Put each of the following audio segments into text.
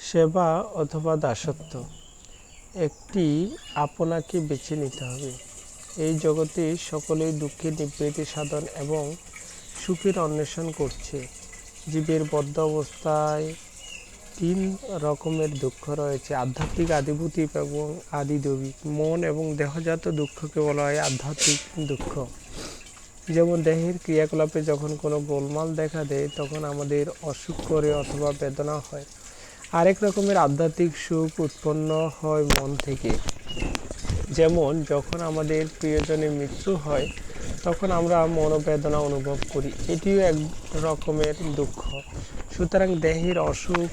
সেবা অথবা দাসত্ব। একটি আপনাকে বেছে নিতে হবে। এই জগতে সকলেই দুঃখের নিবৃত্তি সাধন এবং সুখের অন্বেষণ করছে। জীবের বদ্ধ অবস্থায় তিন রকমের দুঃখ রয়েছে। আধ্যাত্মিক আদিভূতি এবং আদিদৈবিক। মন এবং দেহজাত দুঃখকে বলা হয় আধ্যাত্মিক দুঃখ। যেমন দেহের ক্রিয়াকলাপে যখন কোনো গোলমাল দেখা দেয়, তখন আমাদের অসুখ করে অথবা বেদনা হয়। আরেক রকমের আধ্যাত্মিক সুখ উৎপন্ন হয় মন থেকে। যেমন, যখন আমাদের প্রিয়জনের মৃত্যু হয়, তখন আমরা মনোবেদনা অনুভব করি। এটিও এক রকমের দুঃখ। সুতরাং দেহের অসুখ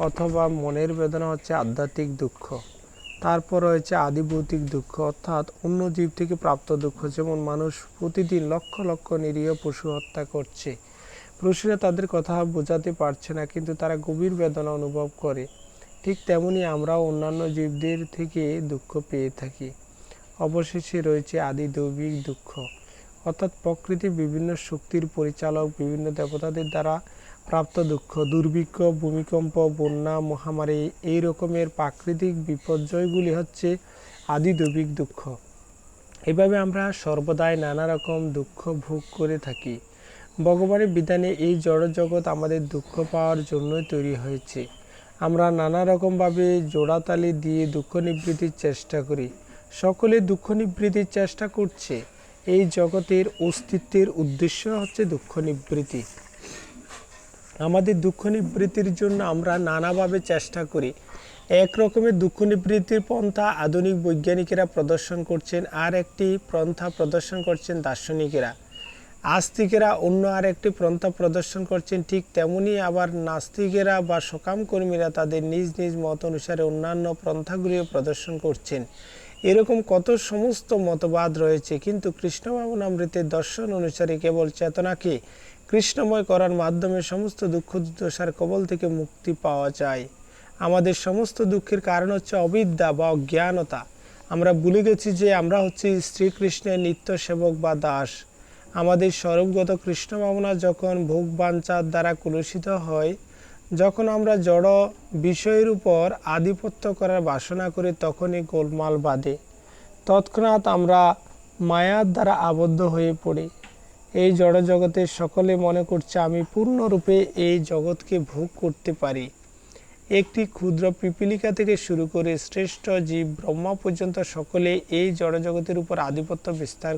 অথবা মনের বেদনা হচ্ছে আধ্যাত্মিক দুঃখ। তারপর রয়েছে আদিভৌতিক দুঃখ, অর্থাৎ অন্য জীব থেকে প্রাপ্ত দুঃখ। যেমন, মানুষ প্রতিদিন লক্ষ লক্ষ নিরীহ পশু হত্যা করছে। পশুরা তাদের কথা বোঝাতে পারছে না, কিন্তু তারা গভীর বেদনা অনুভব করে। ঠিক তেমনি আমরাও অন্যান্য জীবদের থেকে দুঃখ পেয়ে থাকি। অবশেষে রয়েছে আদি দৈবিক দুঃখ। অর্থাৎ প্রকৃতির বিভিন্ন শক্তির পরিচালক, বিভিন্ন দেবতাদের দ্বারা প্রাপ্ত দুঃখ, দুর্ভিক্ষ, ভূমিকম্প, বন্যা, মহামারী, এই রকমের প্রাকৃতিক বিপর্যয়গুলি হচ্ছে আদি দৈবিক দুঃখ। এভাবে আমরা সর্বদাই নানা রকম দুঃখ ভোগ করে থাকি। ভগবানের বিধানে এই জড় জগৎ আমাদের দুঃখ পাওয়ার জন্যই তৈরি হয়েছে। আমরা নানা রকমভাবে জোড়াতালি দিয়ে দুঃখ নিবৃত্তির চেষ্টা করি। সকলে দুঃখ নিবৃত্তির চেষ্টা করছে। এই জগতের অস্তিত্বের উদ্দেশ্য হচ্ছে দুঃখ নিবৃত্তি। আমাদের দুঃখ নিবৃত্তির জন্য আমরা নানাভাবে চেষ্টা করি। এক রকমের দুঃখ নিবৃত্তির পন্থা আধুনিক বৈজ্ঞানিকেরা প্রদর্শন করছেন আর একটি পন্থা প্রদর্শন করছেন দার্শনিকেরা। আস্তিকেরা অন্য আর একটি পন্থা প্রদর্শন করছেন, ঠিক তেমনি আবার নাস্তিকেরা বা সকাম কর্মীরা তাদের নিজ নিজ মত অনুসারে অন্যান্য পন্থাগুলিও প্রদর্শন করছেন। এরকম কত সমস্ত মতবাদ রয়েছে, কিন্তু কৃষ্ণ ভাবনামৃতের দর্শন অনুসারে কেবল চেতনাকে কৃষ্ণময় করার মাধ্যমে সমস্ত দুঃখ দুর্দশার কবল থেকে মুক্তি পাওয়া যায়। আমাদের সমস্ত দুঃখের কারণ হচ্ছে অবিদ্যা বা অজ্ঞানতা। আমরা ভুলে গেছি যে আমরা হচ্ছি শ্রীকৃষ্ণের নিত্য সেবক বা দাস। আমাদের স্বরূপগত কৃষ্ণ ভাবনা যখন ভোগ বাঞ্চার দ্বারা কুলসিত হয়, যখন আমরা জড় বিষয়ের উপর আধিপত্য করার বাসনা করি, তখনই গোলমাল বাঁধে। তৎক্ষণাৎ আমরা মায়ার দ্বারা আবদ্ধ হয়ে পড়ি। এই জড় জগতে সকলে মনে করছে, আমি পূর্ণরূপে এই জগৎকে ভোগ করতে পারি। একটি ক্ষুদ্র পিপিলিকা থেকে শুরু করে শ্রেষ্ঠ জীব ব্রহ্মা পর্যন্ত সকলে এই জড়জগতের উপর আধিপত্য বিস্তার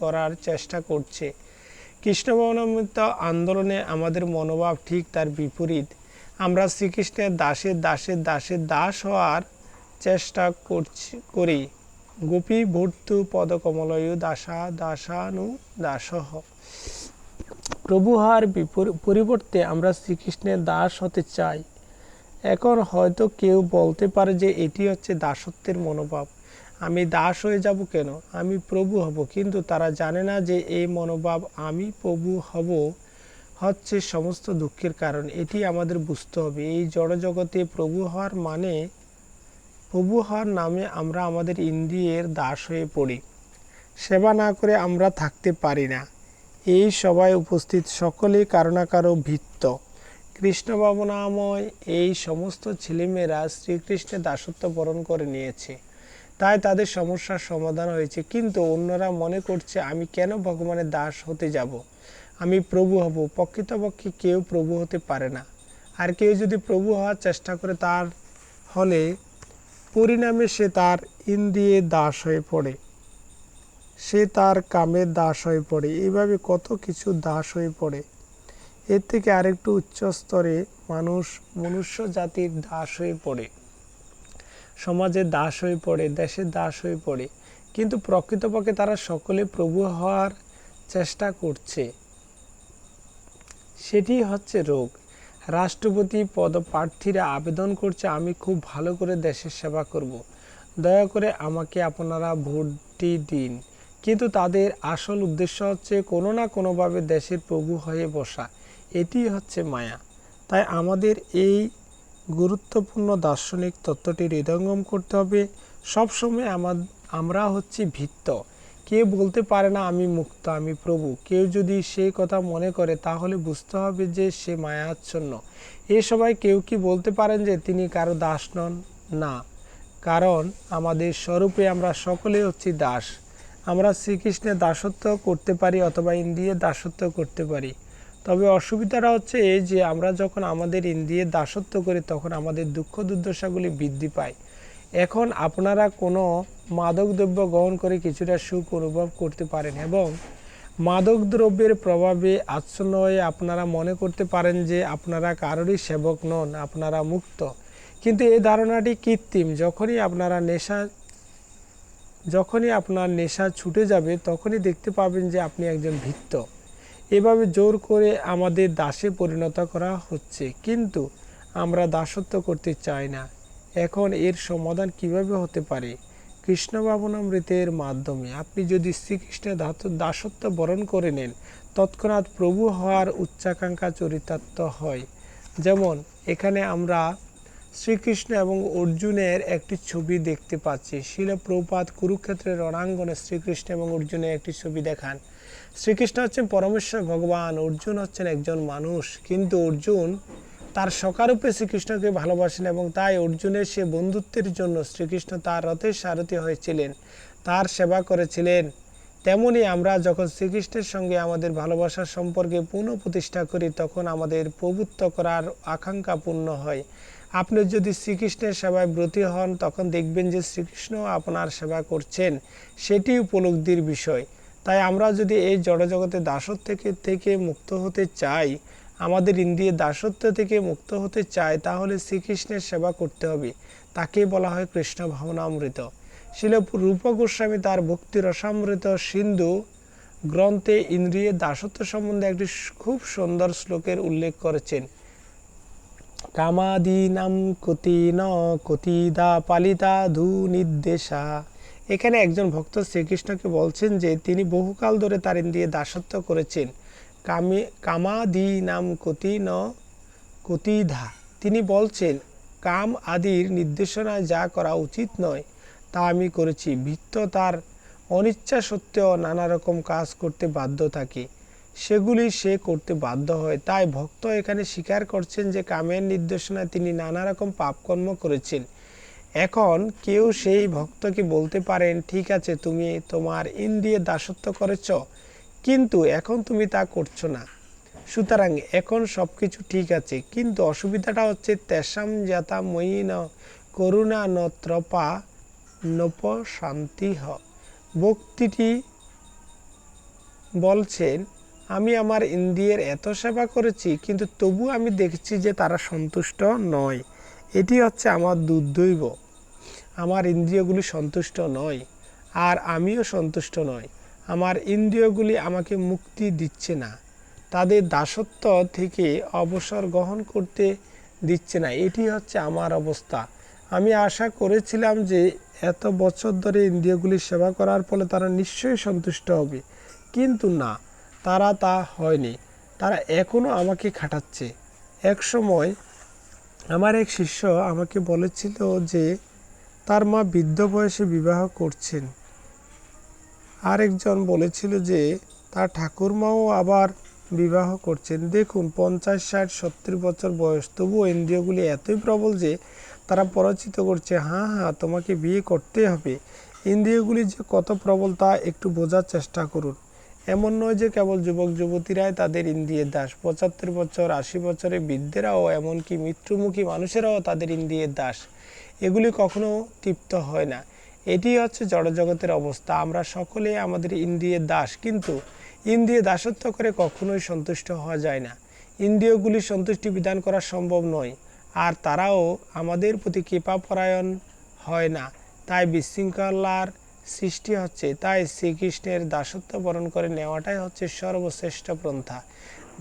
করার চেষ্টা করছে। কৃষ্ণ ভবনামৃত আন্দোলনে আমাদের মনোভাব ঠিক তার বিপরীত। আমরা শ্রীকৃষ্ণের দাসের দাসের দাসের দাস হওয়ার চেষ্টা করছি, করি। গোপী ভর্তু পদকমলয়ু দাসা দাসানু দাসহ প্রভু হওয়ার পরিবর্তে আমরা শ্রীকৃষ্ণের দাস হতে চাই। এখন হয়তো কেউ বলতে পারে যে এটি হচ্ছে দাসত্বের মনোভাব। আমি দাস হয়ে যাব কেন? আমি প্রভু হব, কিন্তু তারা জানে না যে এই মনোভাব আমি প্রভু হব হচ্ছে সমস্ত দুঃখের কারণ। এটি আমাদের বুঝতে হবে। এই জড়জগতে প্রভু হওয়ার মানে প্রভু হওয়ার নামে আমরা আমাদের ইন্দ্রিয়ের দাস হয়ে পড়ি। সেবা না করে আমরা থাকতে পারি না। এই সবাই উপস্থিত সকলেই কারও না কারও ভিত্ত কৃষ্ণ ভাবনাময় এই সমস্ত ছেলেমেয়েরা শ্রীকৃষ্ণের দাসত্ব বরণ করে নিয়েছে। তাই তাদের সমস্যার সমাধান হয়েছে। কিন্তু অন্যরা মনে করছে, আমি কেন ভগবানের দাস হতে যাব? আমি প্রভু হব। প্রকৃতপক্ষে কেউ প্রভু হতে পারে না। আর কেউ যদি প্রভু হওয়ার চেষ্টা করে, তার হলে পরিণামে সে তার ইন্দ্রিয়ে দাস হয়ে পড়ে। সে তার কামের দাস হয়ে পড়ে। এইভাবে কত কিছু দাস হয়ে পড়ে। এর থেকে আরেকটু উচ্চ স্তরে মানুষ, মনুষ্য জাতির দাস হয়ে পড়ে। সমাজের দাস হয়ে পড়ে দেশের দাস হয়ে পড়ে। কিন্তু প্রকৃতপক্ষে তারা সকলে প্রভু হওয়ার চেষ্টা করছে। সেটি হচ্ছে রোগ। রাষ্ট্রপতি পদপ্রার্থীরা আবেদন করছে, আমি খুব ভালো করে দেশের সেবা করব। দয়া করে আমাকে আপনারা ভোটটি দিন। কিন্তু তাদের আসল উদ্দেশ্য হচ্ছে কোনো না কোনোভাবে দেশের প্রভু হয়ে বসা। এটি হচ্ছে মায়া। তাই আমাদের এই গুরুত্বপূর্ণ দার্শনিক তত্ত্বটি হৃদয়ঙ্গম করতে হবে। সবসময় আমার আমরা হচ্ছি ভিত্ত। কে বলতে পারে না, আমি মুক্ত, আমি প্রভু। কেউ যদি সেই কথা মনে করে, তাহলে বুঝতে হবে যে সে মায়াচ্ছন্ন। এ সবাই কেউ কি বলতে পারেন যে তিনি কারও দাস নন? না। কারণ আমাদের স্বরূপে আমরা সকলেই হচ্ছি দাস। আমরা শ্রীকৃষ্ণের দাসত্ব করতে পারি অথবা ইন্দ্রিয়ের দাসত্ব করতে পারি। তবে অসুবিধাটা হচ্ছে এই যে আমরা যখন আমাদের ইন্দ্রিয়ের দাসত্ব করি, তখন আমাদের দুঃখ দুর্দশাগুলি বৃদ্ধি পায়। এখন আপনারা কোনো মাদক দ্রব্য গ্রহণ করে কিছুটা সুখ অনুভব করতে পারেন এবং মাদক দ্রব্যের প্রভাবে আচ্ছন্ন হয়ে আপনারা মনে করতে পারেন যে আপনারা কারোরই সেবক নন, আপনারা মুক্ত। কিন্তু এই ধারণাটি কৃত্রিম। যখনই আপনারা নেশা, যখনই আপনার নেশা ছুটে যাবে, তখনই দেখতে পাবেন যে আপনি একজন ভিত্ত। এভাবে জোর করে আমাদের দাসে পরিণত করা হচ্ছে। কিন্তু আমরা দাসত্ব করতে চাই না। এখন এর সমাধান কীভাবে হতে পারে? কৃষ্ণ ভাবনামৃতের মাধ্যমে আপনি যদি শ্রীকৃষ্ণের দাসত্ব বরণ করে নেন, তৎক্ষণাৎ প্রভু হওয়ার উচ্চাকাঙ্ক্ষা চরিতার্থ হয়। যেমন, এখানে আমরা শ্রীকৃষ্ণ এবং অর্জুনের একটি ছবি দেখতে পাচ্ছি। শিল প্রপাত কুরুক্ষেত্রের রণাঙ্গনে শ্রীকৃষ্ণ এবং অর্জুনের একটি ছবি দেখান। শ্রীকৃষ্ণ হচ্ছেন পরমেশ্বর, ভগবান। অর্জুন হচ্ছেন একজন মানুষ। কিন্তু অর্জুন তার সকারূপে শ্রীকৃষ্ণকে ভালোবাসেন এবং তাই অর্জুনের সে বন্ধুত্বের জন্য শ্রীকৃষ্ণ তার রথের সারথি হয়েছিলেন, তার সেবা করেছিলেন। তেমনি আমরা যখন শ্রীকৃষ্ণের সঙ্গে আমাদের ভালোবাসার সম্পর্কে পুনঃ প্রতিষ্ঠা করি, তখন আমাদের প্রভুত্ব করার আকাঙ্ক্ষা পূর্ণ হয়। আপনি যদি শ্রীকৃষ্ণের সেবায় ব্রতী হন, তখন দেখবেন যে শ্রীকৃষ্ণ আপনার সেবা করছেন। সেটি উপলব্ধির বিষয়। তাই আমরা যদি এই জড়জগতের দাসত্ব থেকে থেকে মুক্ত হতে চাই, আমাদের ইন্দ্রিয় দাসত্ব থেকে মুক্ত হতে চাই, তাহলে শ্রীকৃষ্ণের সেবা করতে হবে। তাকে বলা হয় কৃষ্ণ ভাবনামৃত। শিল রূপ গোস্বামী তার ভক্তি রসামৃত সিন্ধু গ্রন্থে ইন্দ্রিয়ের দাসত্ব সম্বন্ধে একটি খুব সুন্দর শ্লোকের উল্লেখ করেছেন। কামাদীনাম কতি ন কতিদা পালিতা ধু নির্দেশা এখানে একজন ভক্ত শ্রীকৃষ্ণকে বলছেন যে তিনি বহুকাল ধরে তার ইন্দ্রিয়ে দাসত্ব করেছেন। কামে কামাদি নাম কতি ন কতিধা। তিনি বলছেন, কাম আদির নির্দেশনায় যা করা উচিত নয়, তা আমি করেছি। ভিত্ত তার অনিচ্ছা সত্ত্বেও নানা রকম কাজ করতে বাধ্য থাকে। সেগুলি সে করতে বাধ্য হয়। তাই ভক্ত এখানে স্বীকার করছেন যে কামের নির্দেশনায় তিনি নানা রকম পাপকর্ম করেছেন। এখন কেউ সেই ভক্তকে বলতে পারেন, ঠিক আছে, তুমি তোমার ইন্দ্রিয় দাসত্ব করেছ, কিন্তু এখন তুমি তা করছ না। সুতরাং এখন সব কিছু ঠিক আছে। কিন্তু অসুবিধাটা হচ্ছে তেসাম যাতা ময়ী ন করুণা ন ত্রপা নপ শান্তি হ ভক্তিটি বলছেন, আমি আমার ইন্দ্রিয়ের এত সেবা করেছি, কিন্তু তবু আমি দেখছি যে তারা সন্তুষ্ট নয়। এটি হচ্ছে আমার দুর্দৈব। আমার ইন্দ্রিয়গুলি সন্তুষ্ট নয়, আর আমিও সন্তুষ্ট নয় আমার ইন্দ্রিয়গুলি আমাকে মুক্তি দিচ্ছে না, তাদের দাসত্ব থেকে অবসর গ্রহণ করতে দিচ্ছে না। এটি হচ্ছে আমার অবস্থা। আমি আশা করেছিলাম যে এত বছর ধরে ইন্দ্রিয়গুলি সেবা করার ফলে তারা নিশ্চয়ই সন্তুষ্ট হবে, কিন্তু না, তারা তা হয়নি। তারা এখনও আমাকে খাটাচ্ছে। এক সময় আমার এক শিষ্য আমাকে বলেছিল যে, তার মা বৃদ্ধ বয়সে বিবাহ করছেন। আরেকজন বলেছিল যে, তার ঠাকুরমাও আবার বিবাহ করছেন। দেখুন, পঞ্চাশ, ষাট, সত্তর বছর বয়স, তবুও ইন্দ্রিয়গুলি এতই প্রবল যে, তারা পরিচিত করছে হ্যাঁ হ্যাঁ তোমাকে বিয়ে করতে হবে। ইন্দ্রিয়গুলি যে কত প্রবল তা একটু বোঝার চেষ্টা করুন। এমন নয় যে কেবল যুবক যুবতীরাই তাদের ইন্দ্রিয়ের দাস। পঁচাত্তর বছর, আশি বছরের বৃদ্ধেরাও এমনকি মৃত্যুমুখী মানুষেরাও তাদের ইন্দ্রিয়ের দাস। এগুলি কখনো তৃপ্ত হয় না। এটি হচ্ছে জড়জগতের অবস্থা। আমরা সকলে আমাদের ইন্দ্রিয়ের দাস, কিন্তু ইন্দ্রিয় দাসত্ব করে কখনোই সন্তুষ্ট হওয়া যায় না। ইন্দ্রিয়গুলি সন্তুষ্টি বিধান করা সম্ভব নয়, আর তারাও আমাদের প্রতি কৃপাপরায়ণ হয় না। তাই বিশৃঙ্খলার সৃষ্টি হচ্ছে। তাই শ্রীকৃষ্ণের দাসত্ব বরণ করে নেওয়াটাই হচ্ছে সর্বশ্রেষ্ঠ পন্থা।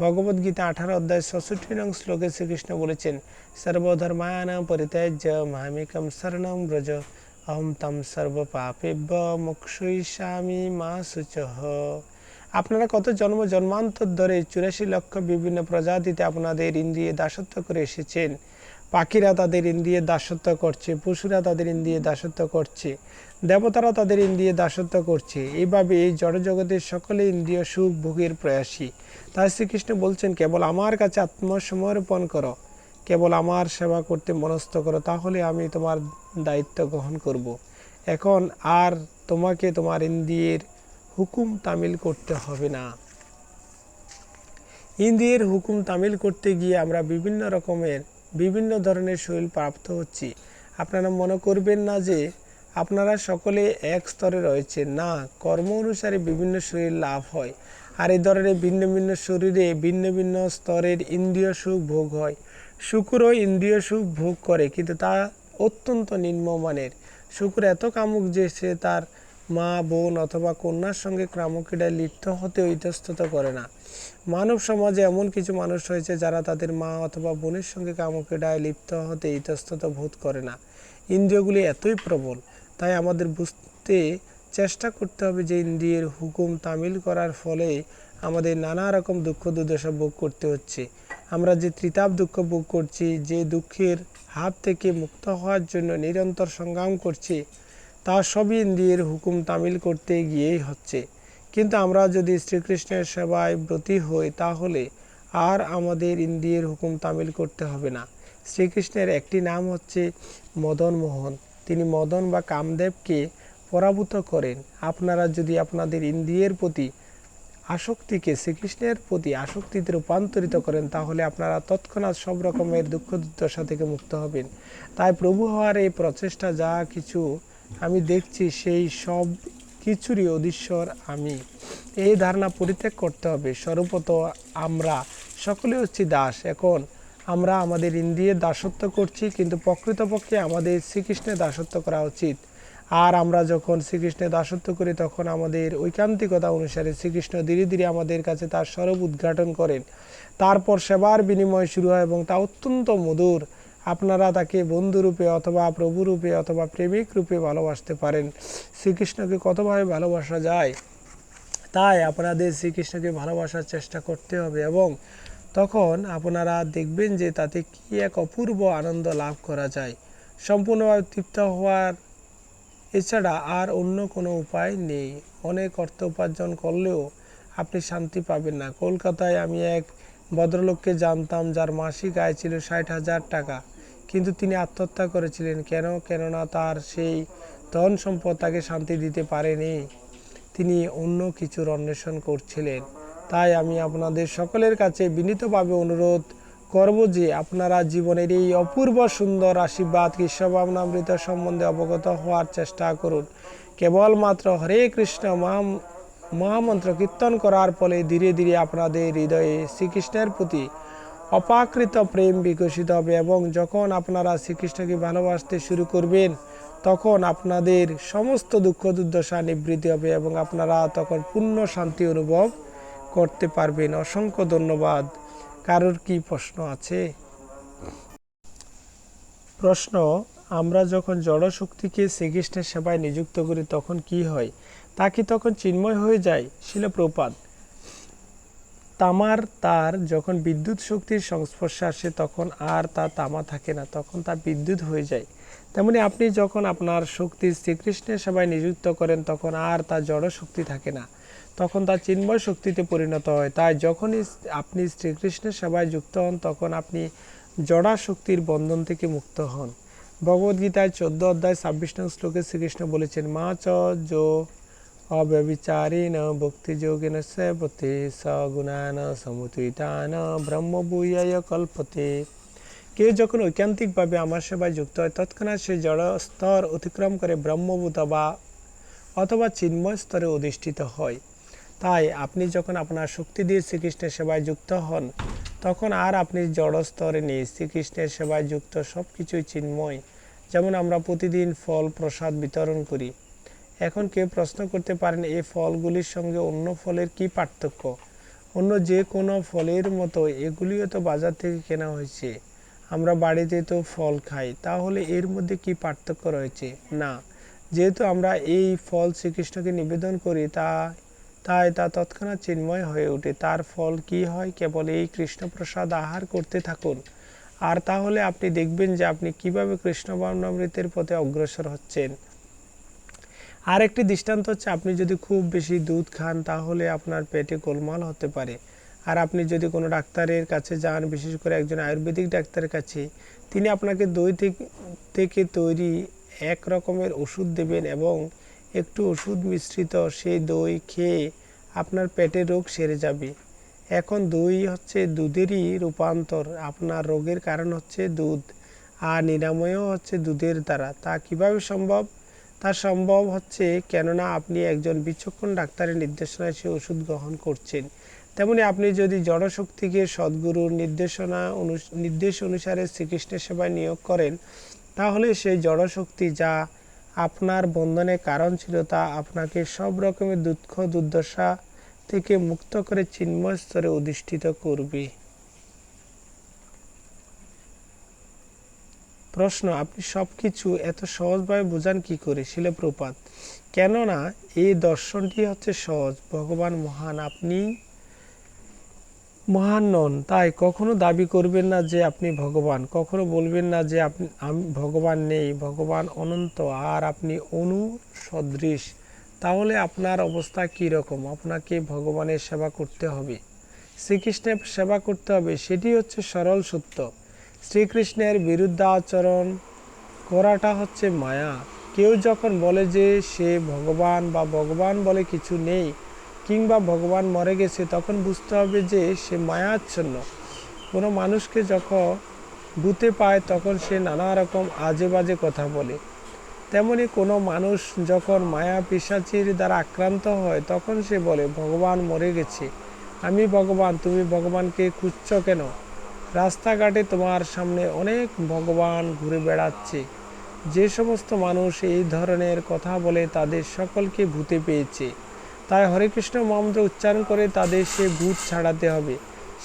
ভগবদ্গীতা আঠারো অধ্যায় ছষট্টি নং শ্লোকে শ্রীকৃষ্ণ বলেছেন সর্বধর্মায়ণ পরিত্যাজ্য মামিকম শরণম ব্রজ, অহম তম সর্ব পাপেভ্য মোক্ষয়িষ্যামি মা শুচহ আপনারা কত জন্ম জন্মান্তর ধরে চুরাশি লক্ষ বিভিন্ন প্রজাতিতে আপনাদের ইন্দ্রিয়ে দাসত্ব করে এসেছেন? পাখিরা তাদের ইন্দ্রিয়ে দাসত্ব করছে, পশুরা তাদের ইন্দ্রিয়ে দাসত্ব করছে। দেবতারা তাদের ইন্দ্রিয়ে দাসত্ব করছে। এইভাবে এই জড়জগতের সকলে ইন্দ্রিয় সুখ, ভোগের প্রয়াসী। তাই শ্রীকৃষ্ণ বলছেন, কেবল আমার কাছে আত্মসমর্পণ করো। কেবল আমার সেবা করতে মনস্থ করো। তাহলে আমি তোমার দায়িত্ব গ্রহণ করব। এখন আর তোমাকে তোমার ইন্দ্রিয়ের হুকুম তামিল করতে হবে না। ইন্দ্রিয়ের হুকুম তামিল করতে গিয়ে আমরা বিভিন্ন রকমের, বিভিন্ন ধরনের শরীর প্রাপ্ত হচ্ছি। আপনারা মনে করবেন না যে আপনারা সকলে এক স্তরে রয়েছে না, কর্ম অনুসারে বিভিন্ন শরীর লাভ হয় আর এই ধরনের ভিন্ন ভিন্ন শরীরে ভিন্ন ভিন্ন স্তরের ইন্দ্রিয় সুখ ভোগ হয়। শুকুরও ইন্দ্রিয় সুখ ভোগ করে, কিন্তু তা অত্যন্ত নিম্নমানের। শুকুর এত কামুক যে সে তার মা, বোন অথবা কন্যার সঙ্গে কামক্রীড়ায় লিপ্ত হতে ইতস্তত করে না। মানব সমাজে এমন কিছু মানুষ রয়েছে যারা তাদের মা অথবা বোনের সঙ্গে কামক্রীড়ায় লিপ্ত হতে ইতস্তত বোধ করে না। ইন্দ্রিয়গুলি এতই প্রবল তাই আমাদের বুঝতে চেষ্টা করতে হবে যে ইন্দ্রিয়ের হুকুম তামিল করার ফলে আমাদের নানা রকম দুঃখ দুর্দশা ভোগ করতে হচ্ছে। আমরা যে ত্রিতাপ দুঃখ ভোগ করছি, যে দুঃখের হাত থেকে মুক্ত হওয়ার জন্য নিরন্তর সংগ্রাম করছি, তা সবই ইন্দ্রিয়ের হুকুম তামিল করতে গিয়েই হচ্ছে। কিন্তু আমরা যদি শ্রীকৃষ্ণের সেবায় ব্রতী হই, তাহলে আর আমাদের ইন্দ্রিয়ের হুকুম তামিল করতে হবে না। শ্রীকৃষ্ণের একটি নাম হচ্ছে মদন মোহন তিনি মদন বা কামদেবকে পরাভূত করেন। আপনারা যদি আপনাদের ইন্দ্রিয়ের প্রতি আসক্তিকে শ্রীকৃষ্ণের প্রতি আসক্তিতে রূপান্তরিত করেন, তাহলে আপনারা তৎক্ষণাৎ সব রকমের দুঃখ দুর্দশা থেকে মুক্ত হবেন। তাই প্রভু হওয়ার এই প্রচেষ্টা যা কিছু আমি দেখছি, সেই সব কিছুরই অধীশ্বর আমি। এই ধারণা পরিত্যাগ করতে হবে। সর্বত আমরা সকলে হচ্ছি দাস। এখন আমরা আমাদের ইন্দ্রিয়ের দাসত্ব করছি, কিন্তু প্রকৃতপক্ষে আমাদের শ্রীকৃষ্ণের দাসত্ব করা উচিত। আর আমরা যখন শ্রীকৃষ্ণের দাসত্ব করি, তখন আমাদের ঐকান্তিকতা অনুসারে শ্রীকৃষ্ণ ধীরে ধীরে আমাদের কাছে তার স্বরূপ উদ্ঘাটন করেন। তারপর সেবার বিনিময় শুরু হয় এবং তা অত্যন্ত মধুর। আপনারা তাকে বন্ধুরূপে অথবা প্রভুরূপে অথবা প্রেমিক রূপে ভালোবাসতে পারেন। শ্রীকৃষ্ণকে কতভাবে ভালোবাসা যায়? তাই আপনাদের শ্রীকৃষ্ণকে ভালোবাসার চেষ্টা করতে হবে এবং তখন আপনারা দেখবেন যে তাতে কি এক অপূর্ব আনন্দ লাভ করা যায়। সম্পূর্ণভাবে তৃপ্ত হওয়ার এছাড়া আর অন্য কোনো উপায় নেই। অনেক অর্থ উপার্জন করলেও আপনি শান্তি পাবেন না। কলকাতায় আমি এক ভদ্রলোককে জানতাম যার মাসিক আয় ছিল ষাট হাজার টাকা। কিন্তু তিনি আত্মহত্যা করেছিলেন। কেন? কেননা তার সেই ধন সম্পদ তাকে শান্তি দিতে পারেনি। তিনি অন্য কিছুর অন্বেষণ করছিলেন। তাই আমি আপনাদের সকলের কাছে বিনীতভাবে অনুরোধ করব যে আপনারা জীবনের এই অপূর্ব সুন্দর আশীর্বাদ কৃষ্ণভাবনামৃত সম্বন্ধে অবগত হওয়ার চেষ্টা করুন। কেবলমাত্র হরে কৃষ্ণ মহা মহামন্ত্র কীর্তন করার ফলে ধীরে ধীরে আপনাদের হৃদয়ে শ্রীকৃষ্ণের প্রতি অপাকৃত প্রেম বিকশিত হবে এবং যখন আপনারা শ্রীকৃষ্ণকে ভালোবাসতে শুরু করবেন, তখন আপনাদের সমস্ত দুঃখ দুর্দশা নিবৃত্তি হবে এবং আপনারা তখন পূর্ণ শান্তি অনুভব করতে পারবেন। অসংখ্য ধন্যবাদ। কারোর কি প্রশ্ন আছে? প্রশ্ন, আমরা যখন জড় শক্তিকে শ্রীকৃষ্ণের সেবায় নিযুক্ত করি, তখন কি হয়? তা কি তখন চিন্ময় হয়ে যায়? শিলপ্রপাত। তামার তার যখন বিদ্যুৎ শক্তির সংস্পর্শে আসে, তখন আর তা তামা থাকে না, তখন তা বিদ্যুৎ হয়ে যায়। তেমনি আপনি যখন আপনার শক্তি শ্রীকৃষ্ণের সেবায় নিযুক্ত করেন, তখন আর তা জড় শক্তি থাকে না। তখন তা চিন্ময় শক্তিতে পরিণত হয়। তাই যখনই আপনি শ্রীকৃষ্ণের সেবায় যুক্ত হন, তখন আপনি জড়া শক্তির বন্ধন থেকে মুক্ত হন। ভগবদ্গীতায় চোদ্দ অধ্যায় ছাব্বিশ নং শ্লোকে শ্রীকৃষ্ণ বলেছেন, মা চ যো অব্যবিচারেণ ভক্তিযোগেন সেবতে সগুণান সমুত্রিতান ব্রহ্মভূয়ায় কল্পতে। কেউ যখন ঐকান্তিকভাবে আমার সেবায় যুক্ত হয়, তৎক্ষণাৎ সে জড় স্তর অতিক্রম করে ব্রহ্মভূত বা অথবা চিন্ময় স্তরে অধিষ্ঠিত হয়। তাই আপনি যখন আপনার শক্তি দিয়ে শ্রীকৃষ্ণের সেবায় যুক্ত হন, তখন আর আপনি জড় স্তরে নেই। শ্রীকৃষ্ণের সেবায় যুক্ত সব কিছুই চিন্ময়। যেমন আমরা প্রতিদিন ফল, প্রসাদ বিতরণ করি। এখন কেউ প্রশ্ন করতে পারেন, এই ফলগুলির সঙ্গে অন্য ফলের কি পার্থক্য? অন্য যে কোনো ফলের মতো এগুলিও তো বাজার থেকে কেনা হয়েছে। আমরা বাড়িতে তো ফল খাই, তাহলে এর মধ্যে কি পার্থক্য রয়েছে? না। যেহেতু আমরা এই ফল শ্রীকৃষ্ণকে নিবেদন করি, তা তাই তা তৎক্ষণাৎ চিন্ময় হয়ে ওঠে। তার ফল কি হয়? কেবল এই কৃষ্ণপ্রসাদ আহার করতে থাকুন। আর তাহলে আপনি দেখবেন যে আপনি কীভাবে কৃষ্ণ বর্ণামৃতের পথে অগ্রসর হচ্ছেন। আর একটি দৃষ্টান্ত হচ্ছে, আপনি যদি খুব বেশি দুধ খান, তাহলে আপনার পেটে গোলমাল হতে পারে। আর আপনি যদি কোনো ডাক্তারের কাছে যান, বিশেষ করে একজন আয়ুর্বেদিক ডাক্তারের কাছে, তিনি আপনাকে দই থেকে- থেকে তৈরি এক রকমের ওষুধ দেবেন এবং একটু ওষুধ মিশ্রিত সেই দই খেয়ে আপনার পেটের রোগ সেরে যাবে। এখন দই হচ্ছে দুধেরই রূপান্তর, আপনার রোগের কারণ হচ্ছে দুধ আর নিরাময়ও হচ্ছে দুধের দ্বারা। তা কীভাবে সম্ভব? তা সম্ভব হচ্ছে কেননা আপনি একজন বিচক্ষণ ডাক্তারের নির্দেশনায় সে ওষুধ গ্রহণ করছেন। তেমনি আপনি যদি জড়শক্তিকে সদ্গুরুর নির্দেশনা অনু- নির্দেশ অনুসারে শ্রীকৃষ্ণের সেবায় নিয়োগ করেন, তাহলে সেই জড়শক্তি যা আপনার বন্ধনের কারণ ছিল তা আপনাকে সব রকমের দুঃখ, দুর্দশা থেকে মুক্ত করে চিন্ময় স্তরে অধিষ্ঠিত করবে। প্রশ্ন, আপনি সব কিছু এত সহজভাবে বোঝান কি করে? শিলপ্রপাত কেননা, এই দর্শনটি হচ্ছে সহজ। ভগবান মহান, আপনি মহান নন। তাই কখনো দাবি করবেন না যে আপনি ভগবান। কখনো বলবেন না যে আপনি, আমি ভগবান নেই। ভগবান অনন্ত আর আপনি অনু সদৃশ তাহলে আপনার অবস্থা কী রকম আপনাকে ভগবানের সেবা করতে হবে। শ্রীকৃষ্ণের সেবা করতে হবে, সেটি হচ্ছে সরল সত্য। শ্রীকৃষ্ণের বিরুদ্ধে আচরণ করাটা হচ্ছে মায়া। কেউ যখন বলে যে সে ভগবান বা ভগবান বলে কিছু নেই কিংবা ভগবান মরে গেছে, তখন বুঝতে হবে যে সে মায়াচ্ছন্ন। কোনো মানুষকে যখন বুতে পায়, তখন সে নানা রকম আজে বাজে কথা বলে। তেমনি কোনো মানুষ যখন মায়া পিসাচির দ্বারা আক্রান্ত হয়, তখন সে বলে, ভগবান মরে গেছে। আমি ভগবান, তুমি ভগবানকে খুঁজছ কেন? রাস্তাঘাটে তোমার সামনে অনেক ভগবান ঘুরে বেড়াচ্ছে। যে সমস্ত মানুষ এই ধরনের কথা বলে, তাদের সকলকে ভূতে পেয়েছে। তাই হরে কৃষ্ণ মন্ত্র উচ্চারণ করে তাদের সে ভূত ছাড়াতে হবে।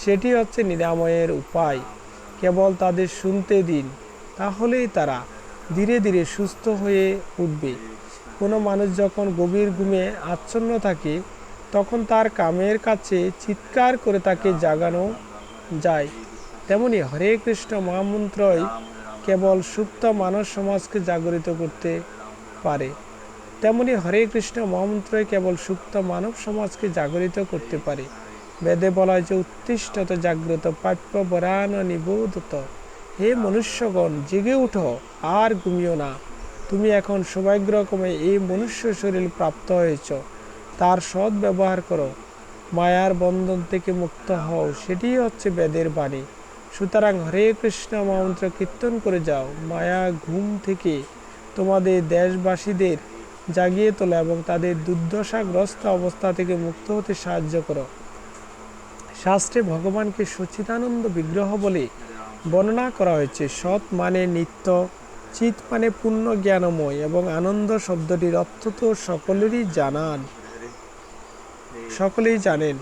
সেটি হচ্ছে নিরাময়ের উপায়। কেবল তাদের শুনতে দিন, তাহলেই তারা ধীরে ধীরে সুস্থ হয়ে উঠবে। কোনো মানুষ যখন গভীর ঘুমে আচ্ছন্ন থাকে, তখন তার কামের কাছে চিৎকার করে তাকে জাগানো যায়। তেমনি হরে কৃষ্ণ মহামন্ত্রই কেবল সুপ্ত মানব সমাজকে জাগরিত করতে পারে। তেমনি হরে কৃষ্ণ, মহামন্ত্রই কেবল সুপ্ত মানব সমাজকে জাগরিত করতে পারে। বেদে বলা হয় যে উত্তিষ্ঠত জাগ্রত প্রাপ্য বরান নিবোধত। হে মনুষ্যগণ, জেগে উঠো, আর ঘুমিও না। তুমি এখন সৌভাগ্যক্রমে এই মনুষ্য শরীর প্রাপ্ত হয়েছ। তার সৎ ব্যবহার করো। মায়ার বন্ধন থেকে মুক্ত হও। সেটিই হচ্ছে বেদের বাণী। সুতরাং হরে কৃষ্ণ মন্ত্র কীর্তন করে যাও। মায়া ঘুম থেকে তোমাদের দেশবাসীদের জাগিয়ে তোলা এবং তাদের দুর্দশাগ্রস্ত অবস্থা থেকে মুক্ত হতে সাহায্য করো। শাস্ত্রে ভগবানকে সচিদানন্দ বিগ্রহ বলে বর্ণনা করা হয়েছে। সৎ মানে নিত্য চিত মানে পূর্ণ জ্ঞানময় এবং আনন্দ শব্দটির অর্থ তো সকলেরই জানান সকলেই জানেন।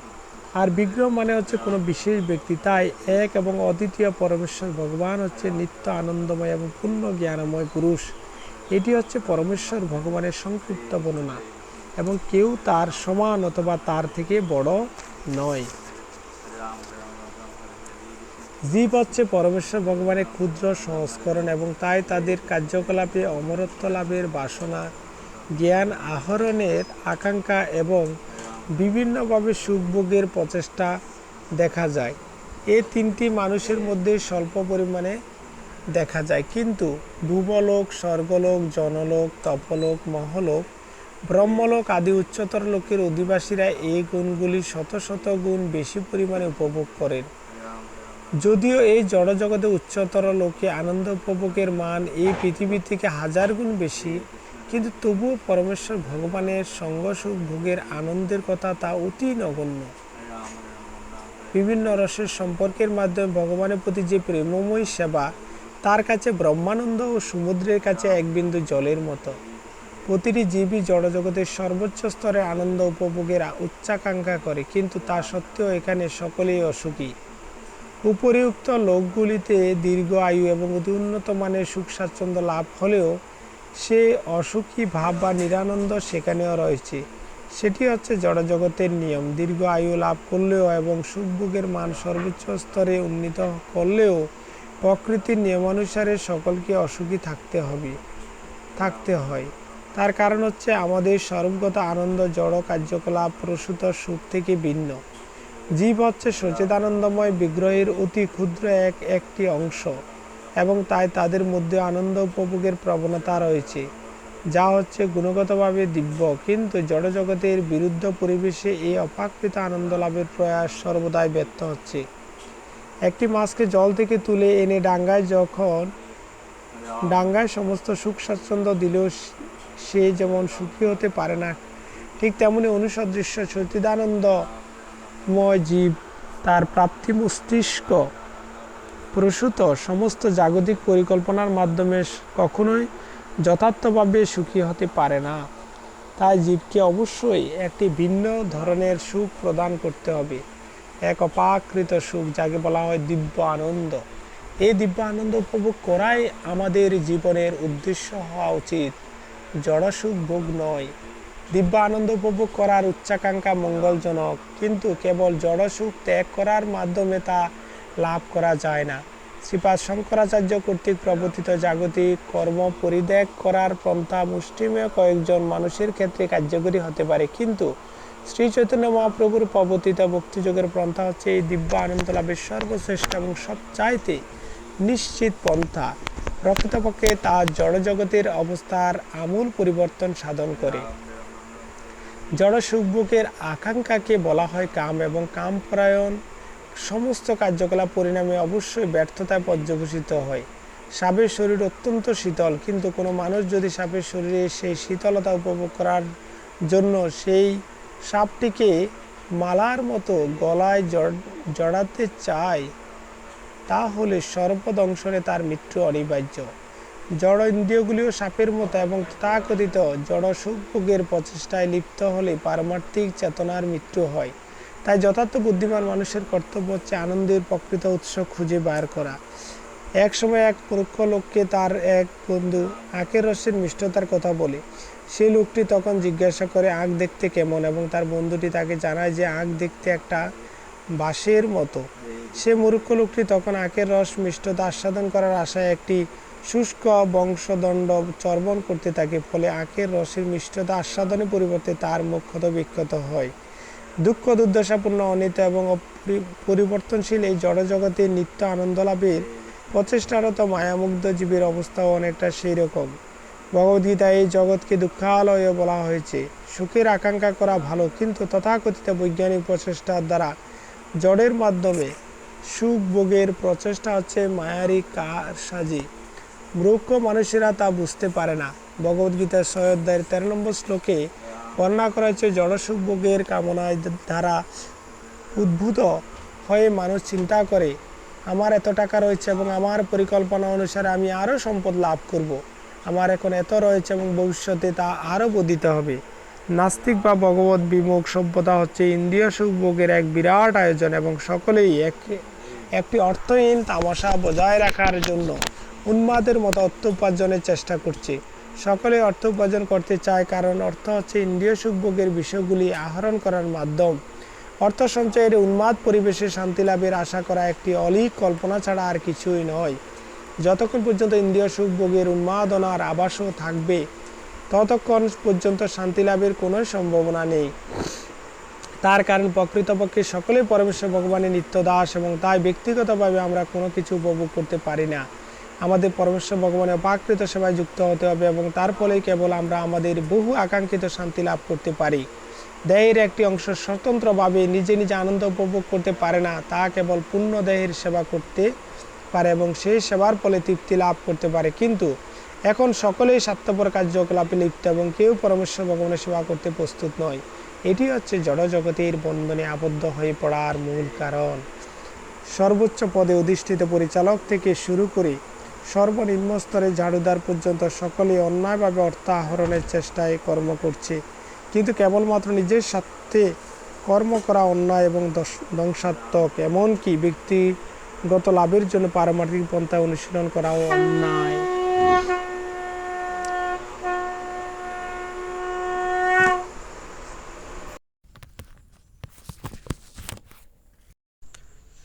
আর বিগ্রহ মানে হচ্ছে কোনো বিশেষ ব্যক্তি। তাই এক এবং অদ্বিতীয় পরমেশ্বর ভগবান হচ্ছে নিত্য আনন্দময় এবং পূর্ণ জ্ঞানময় পুরুষ। এটি হচ্ছে পরমেশ্বর ভগবানের সংক্ষিপ্ত বর্ণনা। এবং কেউ তার সমান অথবা তার থেকে বড় নয়। জীব হচ্ছে পরমেশ্বর ভগবানের ক্ষুদ্র সংস্করণ এবং তাই তাদের কার্যকলাপে, অমরত্ব লাভের বাসনা, জ্ঞান আহরণের আকাঙ্ক্ষা এবং বিভিন্নভাবে সুখভোগের প্রচেষ্টা দেখা যায়। এই তিনটি মানুষের মধ্যে স্বল্প পরিমাণে দেখা যায়। কিন্তু ভূবলোক, স্বর্গলোক, জনলোক, তপলোক, মহলোক, ব্রহ্মলোক আদি উচ্চতর লোকের অধিবাসীরা এই গুণগুলি শত শত গুণ বেশি পরিমাণে উপভোগ করেন। যদিও এই জড়জগতে উচ্চতর লোকে আনন্দ উপভোগের মান এই পৃথিবী থেকে হাজার গুণ বেশি, কিন্তু তবুও পরমেশ্বর ভগবানের সঙ্গ সুখ ভোগের আনন্দের কথা তা অতি নগণ্য। বিভিন্ন রসের সম্পর্কের মাধ্যমে ভগবানের প্রতি যে প্রেমময় সেবা তার কাছে ব্রহ্মানন্দ ও সমুদ্রের কাছে এক বিন্দু জলের মতো। প্রতিটি জীবই জড়জগতের সর্বোচ্চ স্তরে আনন্দ উপভোগের উচ্চাকাঙ্ক্ষা করে, কিন্তু তা সত্ত্বেও এখানে সকলেই অসুখী। উপরিউক্ত লোকগুলিতে দীর্ঘ আয়ু এবং অতি উন্নত মানের সুখ স্বাচ্ছন্দ্য লাভ হলেও সে অসুখী ভাব বা নিরানন্দ সেখানেও রয়েছে। সেটি হচ্ছে জড়জগতের নিয়ম। দীর্ঘ আয়ু লাভ করলেও এবং সুখভোগের মান সর্বোচ্চ স্তরে উন্নীত করলেও প্রকৃতির নিয়মানুসারে সকলকে অসুখী থাকতে হবে, থাকতে হয়। তার কারণ হচ্ছে আমাদের স্বরূপগত আনন্দ, জড় কার্যকলাপ, প্রসূত সুখ থেকে ভিন্ন। জীব হচ্ছে সচেতানন্দময় বিগ্রহের অতি ক্ষুদ্র এক, একটি অংশ এবং তাই তাদের মধ্যে আনন্দ উপভোগের প্রবণতা রয়েছে, যা হচ্ছে গুণগতভাবে দিব্য। কিন্তু জড়জগতের বিরুদ্ধ পরিবেশে এই অপাকৃত আনন্দ লাভের প্রয়াস সর্বদাই ব্যর্থ হচ্ছে। একটি মাছকে জল থেকে তুলে এনে ডাঙ্গায় যখন ডাঙ্গায় সমস্ত সুখ স্বাচ্ছন্দ্য দিলেও সে যেমন সুখী হতে পারে না, ঠিক তেমনি অনুসদৃশ্য সচিদানন্দময় জীব, তার প্রাপ্তি মস্তিষ্ক প্রসূত সমস্ত জাগতিক পরিকল্পনার মাধ্যমে কখনোই যথার্থভাবে সুখী হতে পারে না। তাই জীবকে অবশ্যই একটি ভিন্ন ধরনের সুখ প্রদান করতে হবে। এক অপাকৃত সুখ, যাকে বলা হয় দিব্য আনন্দ এই দিব্য আনন্দ উপভোগ করাই আমাদের জীবনের উদ্দেশ্য হওয়া উচিত। জড় সুখ ভোগ নয়। দিব্য আনন্দ উপভোগ করার উচ্চাকাঙ্ক্ষা মঙ্গলজনক, কিন্তু কেবল জড় সুখ ত্যাগ করার মাধ্যমে তা লাভ করা যায় না। শ্রীপাদ শঙ্করাচার্য কর্তৃক প্রবর্তিত জাগতিক কর্ম পরিত্যাগ করার পন্থা মুষ্টিমেয় কয়েকজন মানুষের ক্ষেত্রে কার্যকরী হতে পারে, কিন্তু শ্রী চৈতন্য মহাপ্রভুর প্রবর্তিত ভক্তিযোগের পন্থা হচ্ছে এই দিব্য আনন্দ লাভের সর্বশ্রেষ্ঠ এবং সবচাইতে নিশ্চিত পন্থা। প্রকৃতপক্ষে তা জড়জগতের অবস্থার আমূল পরিবর্তন সাধন করে। জড় সুখভোগের আকাঙ্ক্ষাকে বলা হয় কাম এবং কামপরায়ণ। সমস্ত কার্যকলাপ পরিণামে অবশ্যই ব্যর্থতায় পর্যবসিত হয়। সাপের শরীর অত্যন্ত শীতল, কিন্তু কোনো মানুষ যদি সাপের শরীরে সেই শীতলতা উপভোগ করার জন্য সেই সাপটিকে মালার মতো গলায় জড়াতে চায় তাহলে সর্বদংশনে তার মৃত্যু অনিবার্য। জড় ইন্দ্রিয়গুলিও সাপের মতো এবং তথাকথিত জড় সুখভোগের প্রচেষ্টায় লিপ্ত হলে পারমার্থিক চেতনার মৃত্যু হয়। তাই যথার্থ বুদ্ধিমান মানুষের কর্তব্য হচ্ছে আনন্দের প্রকৃত উৎস খুঁজে বার করা। এক সময় এক মূর্খ লোককে তার এক বন্ধু আখের রসের মিষ্টতার কথা বলে। সেই লোকটি তখন জিজ্ঞাসা করে আখ দেখতে কেমন? এবং তার বন্ধুটি তাকে জানায় যে আখ দেখতে একটা বাঁশের মতো। সে মূর্খ লোকটি তখন আখের রস মিষ্টতা আস্বাদন করার আশায় একটি শুষ্ক বংশদণ্ড চর্বণ করতে থাকে। ফলে আখের রসের মিষ্টতা আস্বাদনের পরিবর্তে তার মুখ ক্ষত বিক্ষত হয়। দুঃখ, দুর্দশাপূর্ণ, অনিত এবং পরিবর্তনশীল এই জড়জগতে নিত্য আনন্দ লাভের প্রচেষ্টারত মায়ামুগ্ধ জীবের অবস্থাও অনেকটা সেই রকম ভগবদ্গীতায় এই জগৎকে দুঃখালয় বলা হয়েছে। সুখের আকাঙ্ক্ষা করা ভালো, কিন্তু তথাকথিত বৈজ্ঞানিক প্রচেষ্টার দ্বারা জড়ের মাধ্যমে সুখ ভোগের প্রচেষ্টা হচ্ছে মায়ারি কার সাজি। মূর্খ মানুষেরা তা বুঝতে পারে না। ভগবদ্গীতার ছয় তেরো নম্বর শ্লোকে বর্ণনা করা হচ্ছে জড়সুখ ভোগের কামনায় দ্বারা উদ্ভূত হয়ে মানুষ চিন্তা করে, আমার এত টাকা রয়েছে এবং আমার পরিকল্পনা অনুসারে আমি আরও সম্পদ লাভ করব। আমার এখন এত রয়েছে এবং ভবিষ্যতে তা আরও বর্ধিত হবে। নাস্তিক বা ভগবত বিমুখ সভ্যতা হচ্ছে ইন্দ্রিয় সুখ ভোগের এক বিরাট আয়োজন এবং সকলেই এক, একটি অর্থহীন তামাশা বজায় রাখার জন্য উন্মাদের মতো অর্থ উপার্জনের চেষ্টা করছে। সকলে অর্থ উপার্জন করতে চায় কারণ অর্থ হচ্ছে ইন্দ্রিয় সুখ ভোগের বিষয়গুলি আহরণ করার মাধ্যম। অর্থ সঞ্চয়ের উন্মাদ পরিবেশে শান্তি লাভের আশা করা একটি অলিক কল্পনা ছাড়া আর কিছুই নয়। যতক্ষণ পর্যন্ত ইন্দ্রিয় সুখ ভোগের উন্মাদনার আবাসও থাকবে, ততক্ষণ পর্যন্ত শান্তি লাভের কোনো সম্ভাবনা নেই। তার কারণ প্রকৃতপক্ষে সকলেই পরমেশ্বর ভগবানের নিত্য দাস এবং তাই ব্যক্তিগতভাবে আমরা কোনো কিছু উপভোগ করতে পারি না। আমাদের পরমেশ্বর ভগবানের অপাকৃত সেবায় যুক্ত হতে হবে এবং তার ফলেই কেবল আমরা আমাদের বহু আকাঙ্ক্ষিত শান্তি লাভ করতে পারি। দেহের একটি অংশ স্বতন্ত্রভাবে নিজে নিজে আনন্দ উপভোগ করতে পারে না, তা কেবল পূর্ণ দেহের সেবা করতে পারে এবং সেই সেবার ফলে তৃপ্তি লাভ করতে পারে। কিন্তু এখন সকলেই স্বার্থপর কার্যকলাপে লিপ্ত এবং কেউ পরমেশ্বর ভগবানের সেবা করতে প্রস্তুত নয়। এটি হচ্ছে জড়জগতের বন্ধনে আবদ্ধ হয়ে পড়ার মূল কারণ। সর্বোচ্চ পদে অধিষ্ঠিত পরিচালক থেকে শুরু করে সর্বনিম্ন স্তরে ঝাড়ুদার পর্যন্ত সকলে অন্যায়ভাবে অর্থ আহরণের চেষ্টায় কর্ম করছে। কিন্তু কেবলমাত্র নিজের স্বার্থে কর্ম করা অন্যায় এবং ধ্বংসাত্মক, এমনকি ব্যক্তিগত লাভের জন্য পারমার্থিক পন্থা অনুশীলন করাও অন্যায়।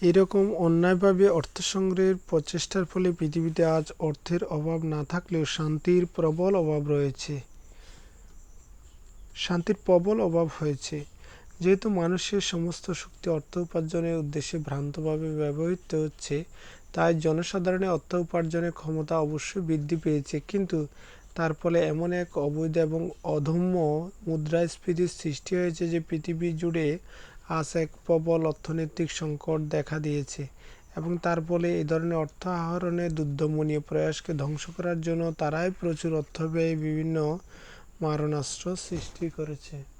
এরকম অন্যায়ভাবে অর্থ সংগ্রহের প্রচেষ্টার ফলে পৃথিবীতে আজ অর্থের অভাব না থাকলেও শান্তির প্রবল অভাব রয়েছে। শান্তির প্রবল অভাব হয়েছে। যেহেতু মানুষের সমস্ত শক্তি অর্থ উপার্জনের উদ্দেশ্যে ভ্রান্তভাবে ব্যবহৃত হচ্ছে, তাই জনসাধারণের অর্থ উপার্জনের ক্ষমতা অবশ্যই বৃদ্ধি পেয়েছে। কিন্তু তার ফলে এমন এক অবৈধ এবং অধম্য মুদ্রাস্ফীতির সৃষ্টি হয়েছে যে পৃথিবী জুড়ে আজ এক প্রবল অর্থনৈতিক সংকট দেখা দিয়েছে এবং তার ফলে এই ধরনের অর্থ আহরণের দুর্দমনীয় প্রয়াসকে ধ্বংস করার জন্য তারাই প্রচুর অর্থ ব্যয় বিভিন্ন মারণাস্ত্র সৃষ্টি করেছে।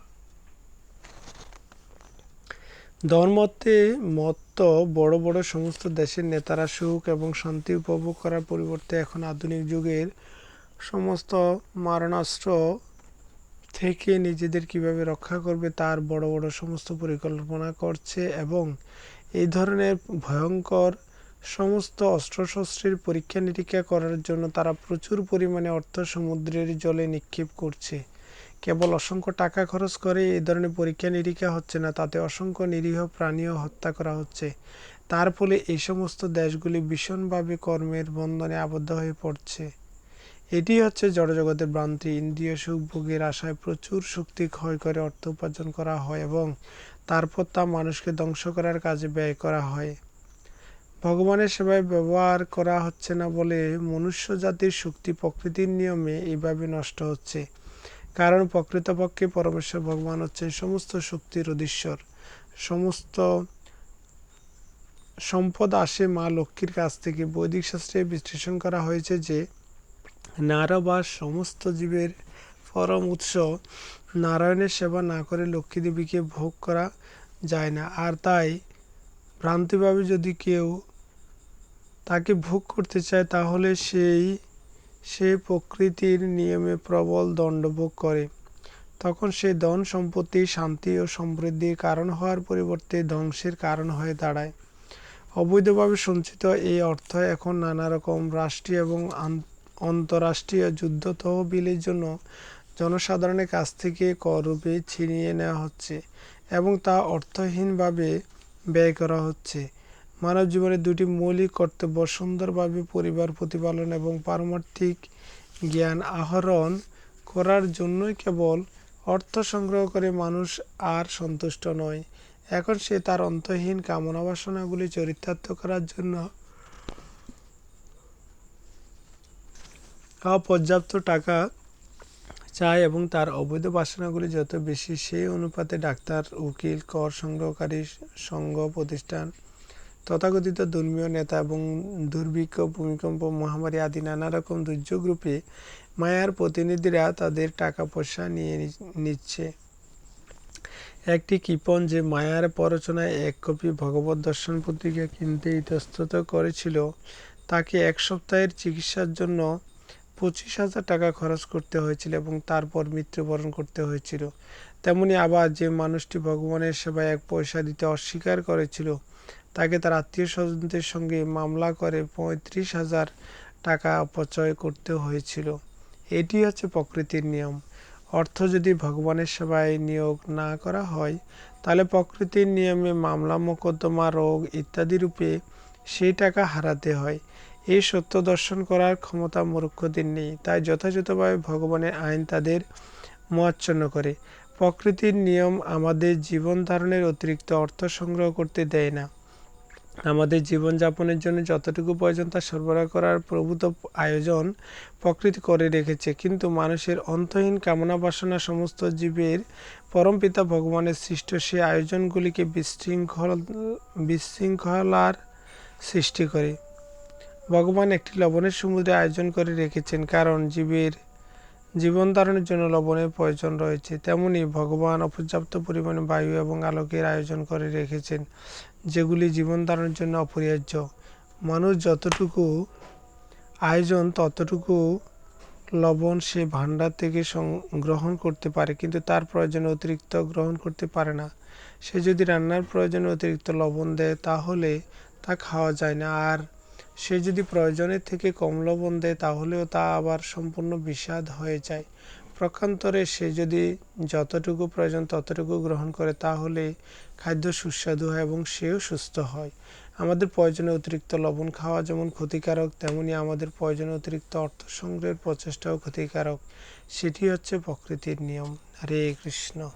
ধর্মতে মত্ত বড় বড় সমস্ত দেশের নেতারা সুখ এবং শান্তি উপভোগ করার পরিবর্তে এখন আধুনিক যুগের সমস্ত মারণাস্ত্র থেকে নিজেদের কীভাবে রক্ষা করবে তার বড় বড় সমস্ত পরিকল্পনা করছে এবং এই ধরনের ভয়ঙ্কর সমস্ত অস্ত্রশস্ত্রের পরীক্ষা নিরীক্ষা করার জন্য তারা প্রচুর পরিমাণে অর্থ সমুদ্রের জলে নিক্ষেপ করছে। কেবল অসংখ্য টাকা খরচ করে এই ধরনের পরীক্ষা নিরীক্ষা হচ্ছে না, তাতে অসংখ্য নিরীহ প্রাণীও হত্যা করা হচ্ছে। তার ফলে এই সমস্ত দেশগুলি ভীষণভাবে কর্মের বন্ধনে আবদ্ধ হয়ে পড়ছে। এটি হচ্ছে জড়জগতের ভ্রান্তি। ইন্দ্রিয় সুখভোগের আশায় প্রচুর শক্তি ক্ষয় করে অর্থ উপার্জন করা হয় এবং তারপর তা মানুষকে ধ্বংস করার কাজে ব্যয় করা হয়। ভগবানের সেবায় ব্যবহার করা হচ্ছে না বলে মনুষ্য জাতির শক্তি প্রকৃতির নিয়মে এইভাবে নষ্ট হচ্ছে। কারণ প্রকৃতপক্ষে পরমেশ্বর ভগবান হচ্ছেন সমস্ত শক্তির অধীশ্বর। সমস্ত সম্পদ আসে মা লক্ষ্মীর কাছ থেকে। বৈদিক শাস্ত্রে বিশ্লেষণ করা হয়েছে যে নারবাস সমস্ত জীবের পরম উৎস নারায়ণের সেবা না করে লক্ষ্মী দেবীকে ভোগ করা যায় না। আর তাই ভ্রান্তিভাবে যদি কেউ তাকে ভোগ করতে চায়, তাহলে সেই সে প্রকৃতির নিয়মে প্রবল দণ্ডভোগ করে। তখন সে ধন সম্পত্তি, শান্তি ও সমৃদ্ধির কারণ হওয়ার পরিবর্তে ধ্বংসের কারণ হয়ে দাঁড়ায়। অবৈধভাবে সঞ্চিত এই অর্থ এখন নানা রকম রাষ্ট্রীয় এবং অন্তরাষ্ট্রীয় যুদ্ধ তহবিলের জন্য জনসাধারণের কাছ থেকে কররূপে ছিনিয়ে নেওয়া হচ্ছে এবং তা অর্থহীনভাবে ব্যয় করা হচ্ছে। মানব জীবনের দুটি মৌলিক কর্তব্য, সুন্দরভাবে পরিবার প্রতিপালন এবং পারমার্থিক জ্ঞান আহরণ করার জন্যই কেবল অর্থ সংগ্রহ করে মানুষ আর সন্তুষ্ট নয়। এখন সে তার অন্তহীন কামনা বাসনাগুলি চরিতার্থ করার জন্য অপর্যাপ্ত টাকা চায় এবং তার অবৈধ বাসনাগুলি যত বেশি, সেই অনুপাতে ডাক্তার, উকিল, কর সংগ্রহকারী, সংঘ প্রতিষ্ঠান তথাকথিত ধর্মীয় নেতা এবং দুর্ভিক্ষ, ভূমিকম্প, মহামারী আদি নানা রকম দুর্যোগ রূপে মায়ার প্রতিনিধিরা তাদের টাকা পয়সা নিয়ে নিচ্ছে। একটি কিপন যে মায়ার পরচনায় এক কপি ভগবত দর্শন পত্রিকা কিনতে ইতস্তত করেছিল, তাকে এক সপ্তাহের চিকিৎসার জন্য পঁচিশ হাজার টাকা খরচ করতে হয়েছিল এবং তারপর মৃত্যুবরণ করতে হয়েছিল। তেমনি আবার যে মানুষটি ভগবানের সেবায় এক পয়সা দিতে অস্বীকার করেছিল তাকে তার আত্মীয় স্বজনদের সঙ্গে মামলা করে পঁয়ত্রিশ হাজার টাকা অপচয় করতে হয়েছিল। এটি হচ্ছে প্রকৃতির নিয়ম। অর্থ যদি ভগবানের সেবায় নিয়োগ না করা হয়, তাহলে প্রকৃতির নিয়মে মামলা, মোকদ্দমা, রোগ ইত্যাদি রূপে সেই টাকা হারাতে হয়। এই সত্য দর্শন করার ক্ষমতা মূর্খদের নেই, তাই যথাযথভাবে ভগবানের আইন তাদের মোয়াচ্ছন্ন করে। প্রকৃতির নিয়ম আমাদের জীবন ধারণের অতিরিক্ত অর্থ সংগ্রহ করতে দেয় না। আমাদের জীবনযাপনের জন্য যতটুকু প্রয়োজন তা সরবরাহ করার প্রভূত আয়োজন প্রকৃতি করে রেখেছে। কিন্তু মানুষের অন্তহীন কামনা বাসনা সমস্ত জীবের পরমপিতা ভগবানের সৃষ্ট সেই আয়োজনগুলিকে বিশৃঙ্খল, বিশৃঙ্খলার সৃষ্টি করে। ভগবান একটি লবণের সমুদ্রে আয়োজন করে রেখেছেন, কারণ জীবের জীবন ধারণের জন্য লবণের প্রয়োজন রয়েছে। তেমনি ভগবান অপর্যাপ্ত পরিমাণে বায়ু এবং আলোকের আয়োজন করে রেখেছেন। যেগুলি জীবন ধারণের জন্য অপরিহার্য। মানুষ যতটুকু আয়োজন, ততটুকু লবণ সে ভাণ্ডার থেকে গ্রহণ করতে পারে, কিন্তু তার প্রয়োজনে অতিরিক্ত গ্রহণ করতে পারে না। সে যদি রান্নার প্রয়োজনে অতিরিক্ত লবণ দেয়, তাহলে তা খাওয়া যায় না। আর সে যদি প্রয়োজনের থেকে কম লবণ দেয়, তাহলেও তা আবার সম্পূর্ণ বিষাদ হয়ে যায়। প্রকান্তরে সে যদি যতটুকু প্রয়োজন ততটুকু গ্রহণ করে, তাহলে খাদ্য সুস্বাদু হয় এবং সেও সুস্থ হয়। আমাদের প্রয়োজনে অতিরিক্ত লবণ খাওয়া যেমন ক্ষতিকারক, তেমনি আমাদের প্রয়োজনে অতিরিক্ত অর্থ সংগ্রহের প্রচেষ্টাও ক্ষতিকারক। সেটি হচ্ছে প্রকৃতির নিয়ম। হরে কৃষ্ণ।